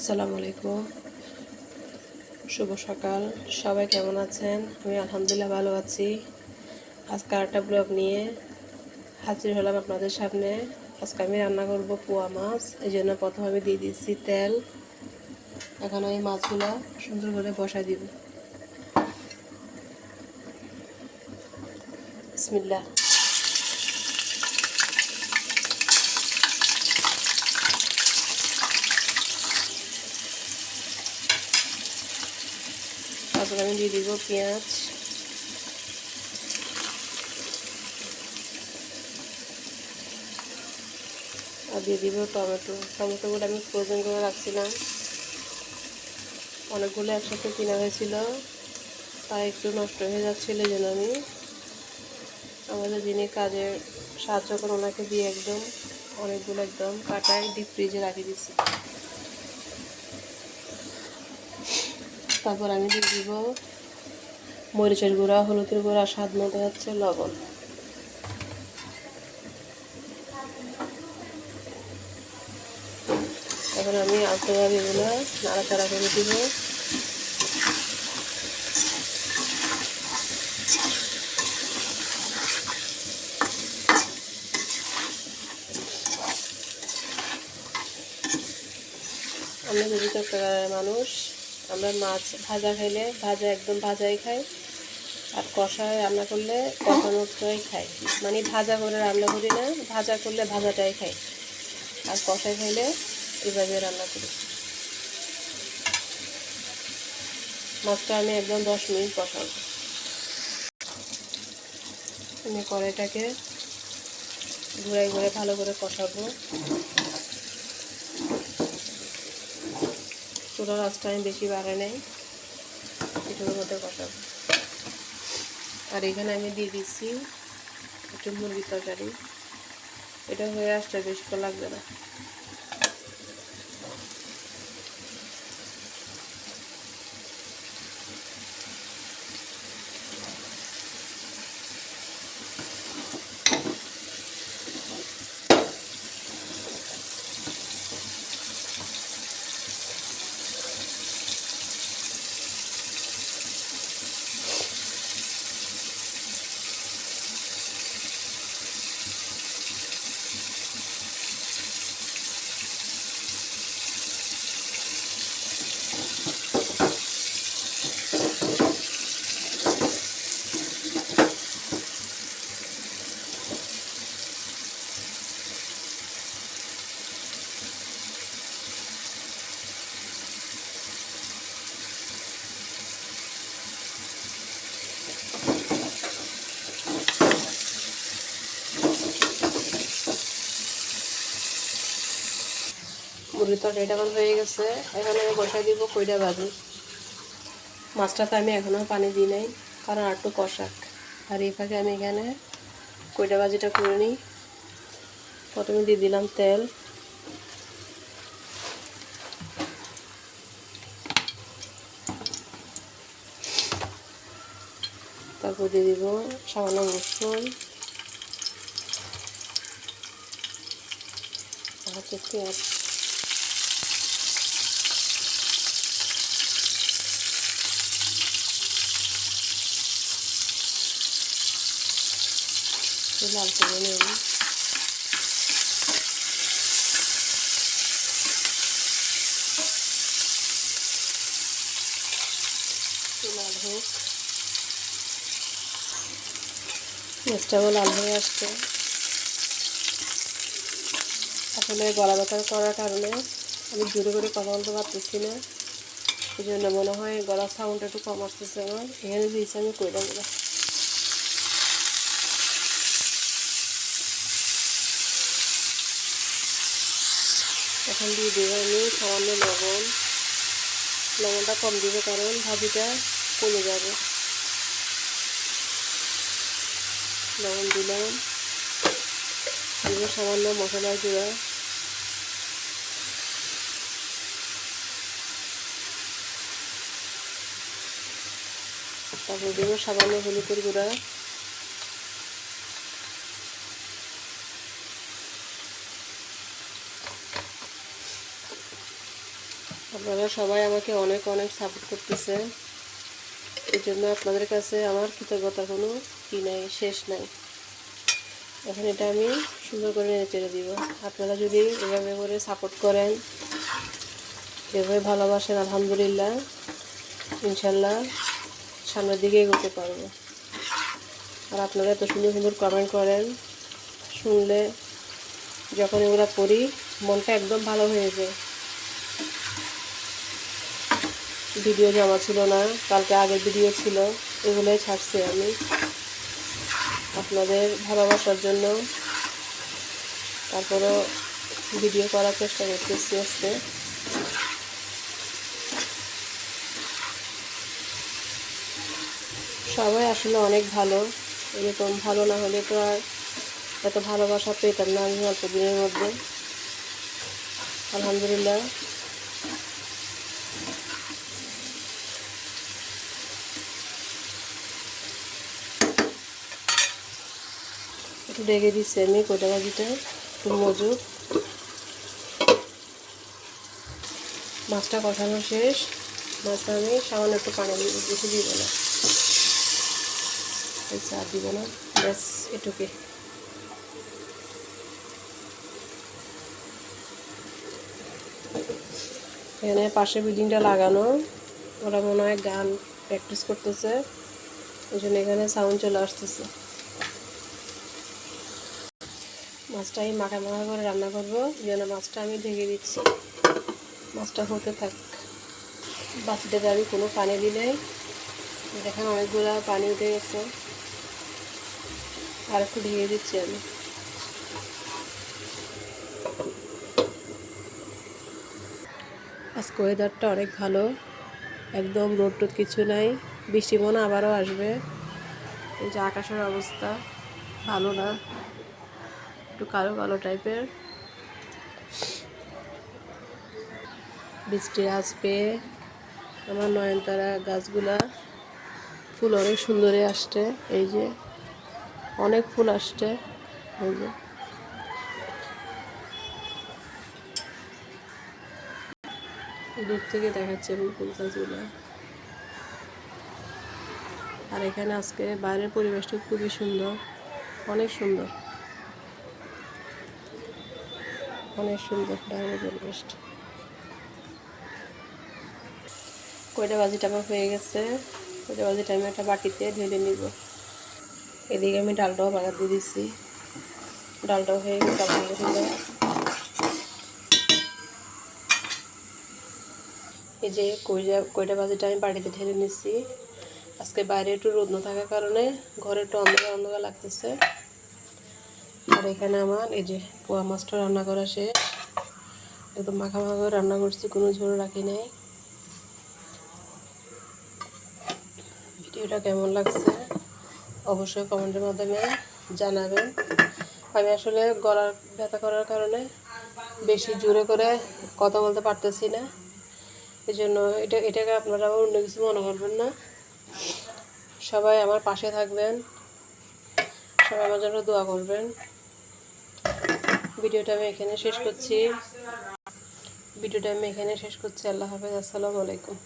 আসসালামু আলাইকুম। শুভ সকাল। সবাই কেমন আছেন? আমি আলহামদুলিল্লাহ ভালো আছি। আজকে আরেকটা ব্লগ নিয়ে হাজির হলাম আপনাদের সামনে। আজকে আমি রান্না করব পোয়া মাছ। এই জন্য প্রথমে আমি দিয়ে দিচ্ছি তেল। এখন আমি মাছগুলো সুন্দর করে বসাই দিব। বিসমিল্লাহ। তারপর আমি দিয়ে দিব পেঁয়াজ। আর দিয়ে দিব টমেটো। টমেটোগুলো আমি ফ্রোজেন করে রাখছিলাম। অনেকগুলো একসাথে কেনা হয়েছিল। তাই একটু নষ্ট হয়ে যাচ্ছিল যেন আমি আমাদের যিনি কাজে সাহায্য করে ওনাকে দিয়ে একদম অনেকগুলো একদম কাটায় ডিপ ফ্রিজে রাখি দিচ্ছি। তারপর আমি দিয়ে দিব মরিচের গুঁড়া, হলুদের গুঁড়া, স্বাদ মতো হচ্ছে লবণ। এখন আমি আলতোভাবে এগুলো নাড়াচাড়া করে দিব। আমরা যদি চট্টগ্রামের মানুষ আমরা মাছ ভাজা খাইলে ভাজা একদম ভাজাই খাই। আর কষায় রান্না করলে কষানোটাই খাই। মানে ভাজা করে রান্না করি না, ভাজা করলে ভাজাটাই খাই। আর কষায় খাইলে এভাবে রান্না করি। মাছটা আমি একদম দশ মিনিট কষাবো। আমি কড়াইটাকে ঘুরাই ঘুরে ভালো করে কষাবো। চুলার আঁচটা আমি বেশি বাড়াই নেই। এটার মধ্যে কষাবো আর এখানে আমি দিয়ে দিচ্ছি একটু মুরগি তরকারি। এটা হয়ে আসতে বেশি লাগবে না। মুরগির তরকারিটা হয়ে গেছে। এখন আমি বসাই দিব কইটা ভাজি মাছটাতে আমি এখনও পানি দিই নাই, কারণ আর একটু কষাক। আর এই ফাঁকে আমি এখানে কইটা ভাজিটা করে নিই। প্রথমে দিয়ে দিলাম তেল। তারপর দিয়ে দিব সামান্য রসুন। আর হচ্ছে পেঁয়াজ লাল করে নেব লাল হোক পেঁয়াজটাও লাল হয়ে আসছে আসলে গলা ব্যথা করার কারণে আমি জোরে করে কথা বলতে পারতেছি না এই জন্য মনে হয় গলার সাউন্ডটা একটু কম আসতেছে আমার এখানে দিয়েছি আমি কইরা দেবো এখন দিয়ে দেবো আমি সামান্য লবণ। লবণটা কম দিবে কারণ ভাজিটা কমে যাবে। লবণ দিলাম। দিব সামান্য মশলা গুঁড়া। তারপর দেবো সামান্য হলুদের গুঁড়া। আপনারা সবাই আমাকে অনেক অনেক সাপোর্ট করতেছে। এই জন্য আপনাদের কাছে আমার কৃতজ্ঞতা কোনো কি নাই, শেষ নাই। এখন এটা আমি সুন্দর করে নেড়ে চেড়ে দিব। আপনারা যদি এভাবে করে সাপোর্ট করেন, এভাবে ভালোবাসেন, আলহামদুলিল্লাহ, ইনশাল্লাহ সামনের দিকে এগোতে পারব। আর আপনারা এত সুন্দর সুন্দর কমেন্ট করেন, শুনলে যখন এগুলো পড়ি, মনটা একদম ভালো হয়ে যায়। ভিডিও জমা ছিল না, কালকে আগের ভিডিও ছিল, এগুলোই ছাড়ছি আমি আপনাদের ভালোবাসার জন্য। তারপরও ভিডিও করার চেষ্টা করতেছি আজকে। সবাই আসলে অনেক ভালো, এরকম ভালো না হলে তো আর এত ভালোবাসা পেতাম না আমি অল্প দিনের মধ্যে। আলহামদুলিল্লাহ। একটু ডেকে দিচ্ছি আমি কোটা ভাজিটা একটু মজুর। মাছটা কষানো শেষ। মাছটা আমি সামান্য একটু পানি বেশি দিব না। চা দিব না। ব্যাস, এটুকুই। এখানে পাশে বিল্ডিংটা লাগানো। ওরা মনে হয় গান প্র্যাকটিস করতেছে। ওই জন্য এখানে সাউন্ড চলে আসতেছে। মাছটা আমি মাখা মাখা করে রান্না করব, যেন মাছটা আমি ঢেকে দিচ্ছি। মাছটা হতে থাক। বাচ্চাটাতে আমি কোনো পানি নাই। দেখেন অনেকগুলো পানি উঠে গেছে। আর একটু ঢেকে দিচ্ছি আমি। আজকে ওয়েদারটা অনেক ভালো। একদম রোদ টোদ কিছু নাই। বৃষ্টি মনে আবারও আসবে। এই যে আকাশের অবস্থা, ভালো না। একটু কালো কালো টাইপের। বৃষ্টি আসবে। আমার নয়নতারা গাছগুলা ফুল অনেক সুন্দরে আসছে। এই যে অনেক ফুল আসছে। এই যে। দূর থেকে দেখাচ্ছে আমি ফুল গাছগুলো। আর এখানে আজকে বাইরের পরিবেশটা খুবই সুন্দর, অনেক সুন্দর। অনেক সুন্দর বাইরের পরিবেশটা। কয়টা বাজিটা আমার হয়ে গেছে। কয়টা বাজিটা আমি একটা বাটিতে ঢেলে নিব। এদিকে আমি ডালটাও বাগার দিয়ে দিচ্ছি ডালটাও হয়ে গেছে এই যে কইটা কয়টা বাজিটা আমি বাড়িতে ঢেলে নিচ্ছি আজকে বাইরে একটু রোদ না থাকার কারণে ঘরে একটু অন্ধকার অন্ধকার লাগতেছে। আর এখানে আমার এই যে পোয়া মাছটা রান্না করা শেষ। একদম মাখা মাখা করে রান্না করছি, কোনো ঝোল রাখি নাই। ভিডিওটা কেমন লাগছে অবশ্যই কমেন্টের মাধ্যমে জানাবেন। আমি আসলে গলার ব্যথা করার কারণে বেশি জোরে করে কথা বলতে পারতেছি না। এই জন্য এটা, এটাকে আপনারা আবার অন্য কিছু মনে করবেন না। সবাই আমার পাশে থাকবেন। সবাই আমার জন্য দোয়া করবেন। ভিডিওটা আমি এখানে শেষ করছি। ভিডিওটা আমি এখানে শেষ করছি। আল্লাহ হাফেজ। আসসালামু আলাইকুম।